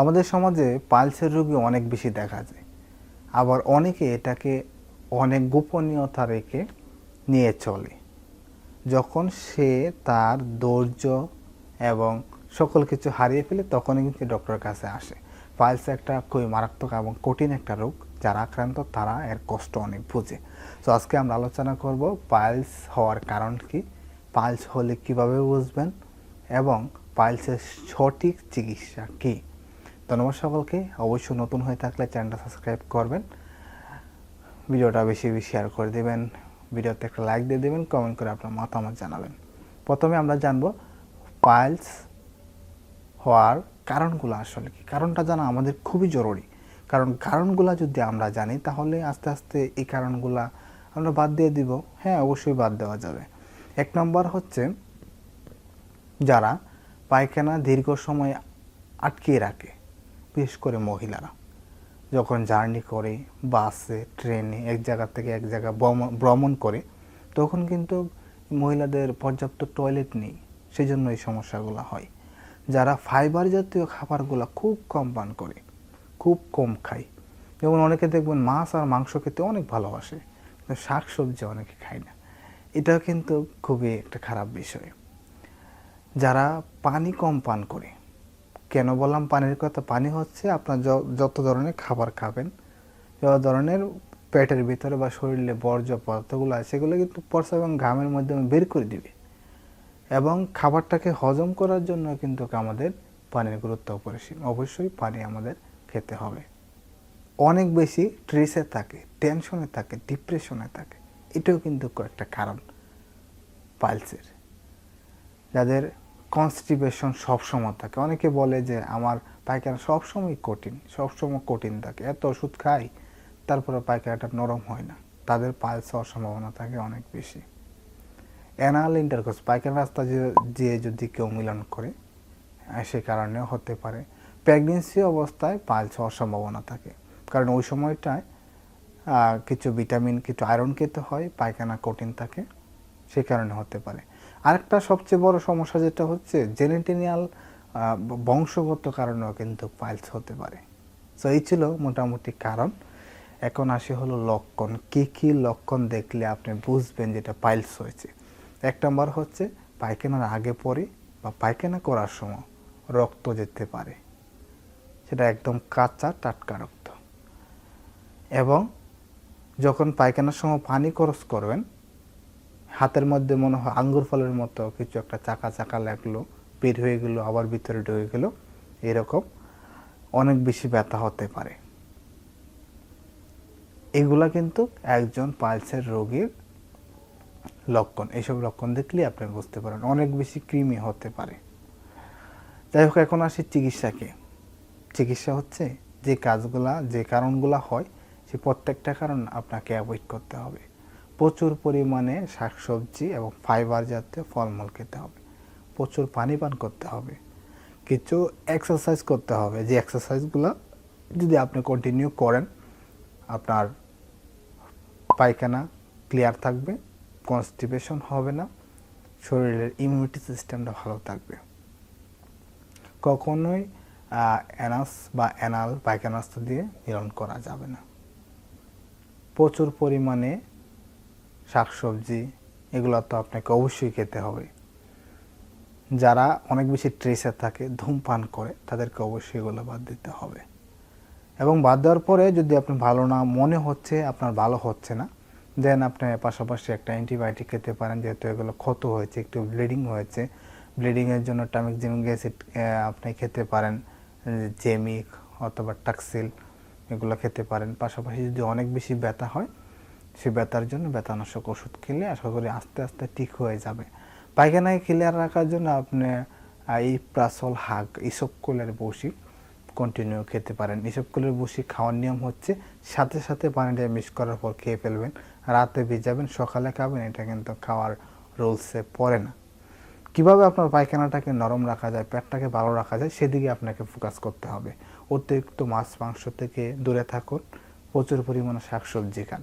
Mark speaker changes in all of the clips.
Speaker 1: আমাদের সমাজে পালসের রোগী অনেক বেশি দেখা যায়। আবার অনেকে এটাকে অনেক গোপনীয়তা রেখে নিয়ে চলে, যখন সে তার ধৈর্য এবং সকল কিছু হারিয়ে ফেলে তখনই কিন্তু ডক্টরের কাছে আসে। পালস একটা খুবই মারাত্মক এবং কঠিন একটা রোগ, যারা আক্রান্ত তারা এর কষ্ট অনেক বুঝে। তো আজকে আমরা আলোচনা করব পাইলস হওয়ার কারণ কি পাইলস হলে কীভাবে বুঝবেন এবং পাইলসের সঠিক চিকিৎসা কী। ধন্যবাদ সকলকে। অবশ্যই নতুন হয়ে থাকলে চ্যানেলটা সাবস্ক্রাইব করবেন। ভিডিওটা বেশি বেশি শেয়ার করে দেবেন। ভিডিওতে একটা লাইক দিয়ে দেবেন কমেন্ট করে আপনার মতামত জানাবেন। প্রথমে আমরা জানব পাইলস হওয়ার কারণগুলো আসলে কি? কারণটা জানা আমাদের খুবই জরুরি। কারণ কারণগুলো যদি আমরা জানি, তাহলে আস্তে আস্তে এই কারণগুলো আমরা বাদ দিয়ে দিব। হ্যাঁ অবশ্যই বাদ দেওয়া যাবে। এক নম্বর হচ্ছে যারা পায়খানা দীর্ঘ সময় আটকিয়ে রাখে। বিশেষ করে মহিলারা। যখন জার্নি করে, বাসে, ট্রেনে, এক জায়গা থেকে এক জায়গা ভ্রমণ- করে, তখন কিন্তু মহিলাদের পর্যাপ্ত টয়লেট নেই। সেই জন্য এই সমস্যাগুলো হয়। যারা ফাইবার জাতীয় খাবারগুলো খুব কম পান করে, খুব কম খায়। যেমন অনেকে দেখবেন মাছ আর মাংস খেতে অনেক ভালোবাসে, কিন্তু শাক সবজি অনেকে খায় না। এটা কিন্তু খুবই একটা খারাপ বিষয়। যারা পানি কম পান করে কেন বললাম? পানির কথা। পানি হচ্ছে আপনার যত ধরনের খাবার খাবেন, যত ধরনের পেটের ভিতরে বা শরীরে বর্জ্য পদার্থগুলো আছে, সেগুলো কিন্তু পরশা এবং ঘামের মাধ্যমে বের করে দিবে। এবং খাবারটাকে হজম করার জন্য কিন্তু আমাদের পানির গুরুত্ব অপরিসীম। অবশ্যই পানি আমাদের খেতে হবে। অনেক বেশি স্ট্রেসে থাকে টেনশনে থাকে ডিপ্রেশনে থাকে। এটাও কিন্তু একটা কারণ পালসের যাদের কনস্টিপেশন সবসময় থাকে। অনেকে বলে যে আমার পায়খানা সবসময় কঠিন সবসময় কঠিন থাকে। এত ওষুধ খাই, তারপরে পায়খানাটা নরম হয় না। তাদের পাইলস হওয়ার সম্ভাবনা থাকে অনেক বেশি। অ্যানাল ইন্টারকোর্স, পায়খানা রাস্তা যে- যদি কেউ মিলন করে সে কারণে হতে পারে। প্রেগনেন্সি অবস্থায় পাইলস হওয়ার সম্ভাবনা থাকে। কারণ ওই সময়টায় কিছু ভিটামিন, কিছু আয়রন খেতে হয়, পায়খানা কঠিন থাকে, সে কারণে হতে পারে। আরেকটা সবচেয়ে বড় সমস্যা যেটা হচ্ছে, জেনেটিনিয়াল বংশগত কারণেও কিন্তু পাইলস হতে পারে। তো এই ছিল মোটামুটি কারণ। এখন আসি হলো লক্ষণ। কি কি লক্ষণ দেখলে আপনি বুঝবেন যেটা পাইলস হয়েছে? এক নম্বর হচ্ছে, পায়খানার আগে পরে বা পায়খানা করার সময় রক্ত যেতে পারে। সেটা একদম কাঁচা, টাটকা রক্ত। এবং যখন পায়খানার সময় পানি খরচ করবেন হাতের মধ্যে মনে হয় আঙ্গুর ফলের মতো কিছু একটা চাকা চাকা লাগল, বের হয়ে গেলো, আবার ভিতরে ঢুকে গেল, এরকম অনেক বেশি ব্যথা হতে পারে। এগুলা কিন্তু একজন পালসের রোগীর লক্ষণ। এইসব লক্ষণ দেখলে আপনি বুঝতে পারেন, অনেক বেশি কৃমি হতে পারে। যাই হোক, এখন আসি চিকিৎসাকে। চিকিৎসা হচ্ছে যে কাজগুলা, যে কারণগুলা হয়, সে প্রত্যেকটা কারণ আপনাকে অ্যাভয়েড করতে হবে। প্রচুর পরিমাণে শাকসবজি এবং ফাইবার জাতীয় ফলমূল খেতে হবে। প্রচুর পানি পান করতে হবে। কিছু এক্সারসাইজ করতে হবে। যে এক্সারসাইজগুলো যদি আপনি কন্টিনিউ করেন, আপনার পায়খানা ক্লিয়ার থাকবে কনস্টিপেশন হবে না, শরীরের ইমিউনিটি সিস্টেমটা ভালো থাকবে। কখনোই অ্যানাস বা অ্যানাল পায়খানাস্ত দিয়ে নিরণ করা যাবে না। প্রচুর পরিমাণে শাকসবজি, এগুলো তো আপনাকে অবশ্যই খেতে হবে। যারা অনেক বেশি ট্রেসে থাকে, ধূমপান করে, তাদেরকে অবশ্যই এগুলো বাদ দিতে হবে। এবং বাদ দেওয়ার পরে যদি আপনি ভালো না, মনে হচ্ছে আপনার ভালো হচ্ছে না দেন আপনি পাশাপাশি একটা অ্যান্টিবায়োটিক খেতে পারেন, যেহেতু এগুলো ক্ষত হয়েছে, একটু ব্লিডিং হয়েছে। ব্লিডিংয়ের জন্য টামিক জিমিক অ্যাসিড আপনি খেতে পারেন জেমিক অথবা টাক্সিল এগুলো খেতে পারেন। পাশাপাশি যদি অনেক বেশি ব্যথা হয় ব্যথার জন্য ব্যথানাশক ওষুধ খেলে আশা করি আস্তে আস্তে ঠিক হয়ে যাবে। পায়খানায় ক্লিয়ার রাখার জন্য আপনি এই প্রাসল হাগ ইসবকুলের বসি কন্টিনিউ খেতে পারেন। ইসবকুলের বসি খাওয়ার নিয়ম হচ্ছে সাথে সাথে পানিটা মিক্স করার পর খেয়ে ফেলবেন। রাতে ভিজাবেন, সকালে খাবেন, এটা কিন্তু খাওয়ার রুলসে পড়ে না। কীভাবে আপনার পায়খানাটাকে নরম রাখা যায়, পেটটাকে ভালো রাখা যায়, সেদিকে আপনাকে ফোকাস করতে হবে। অতিরিক্ত মাছ, মাংস থেকে দূরে থাকুন। প্রচুর পরিমাণে শাকসবজি খান।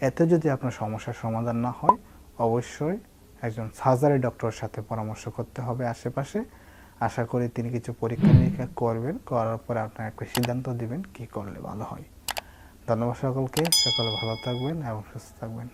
Speaker 1: এতে যদি আপনার সমস্যার সমাধান না হয়, অবশ্যই একজন সার্জারি ডক্টরের সাথে পরামর্শ করতে হবে আশেপাশে। আশা করি তিনি কিছু পরীক্ষা নিরীক্ষা করবেন, করার পরে আপনার একটা সিদ্ধান্ত দিবেন কি করলে ভালো হয়। ধন্যবাদ সকলকে, সকলে ভালো থাকবেন এবং সুস্থ থাকবেন।